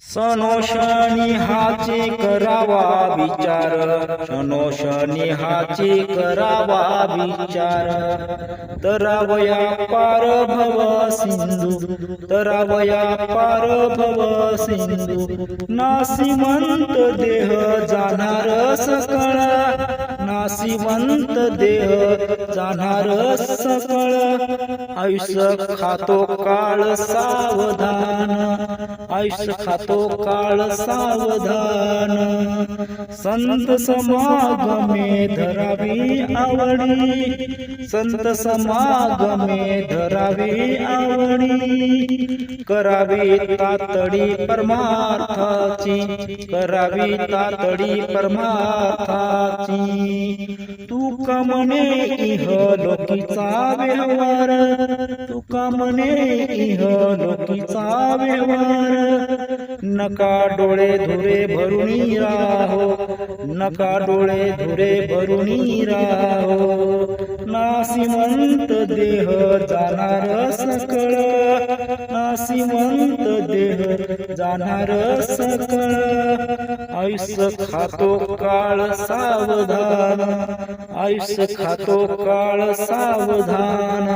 सनोशनी हाचे करावा विचार. सनोशनी हाचे करावा विचार. तरावया पार भव सिंधू. तरावया पार भव सिंधू. नासिमंत देह जाणार सकळा. नासिवंत देह जाणार सकळ आयुष्य खातो काळ सावधान. आयुष्य खातो काळ सावधान. संत समागमे धरावी आवडी. संत समागमे धरावी आवडी. करावी तातडी परमार्थाची. करावी तातडी परमार्थाची. तू का म्हणे इह लोकीचा व्यवहार? तू का म्हणे इह लोकीचा व्यवहार? नका डोळे धुरे भरुणी राहो नका डोळे धुरे भरुणी राहो. नासिमंत देह जाणार सकळ नासिमंत देह जाणार सकळ. आयुष्य खातो काळ सावधान आयुष्य खातो काळ सावधान.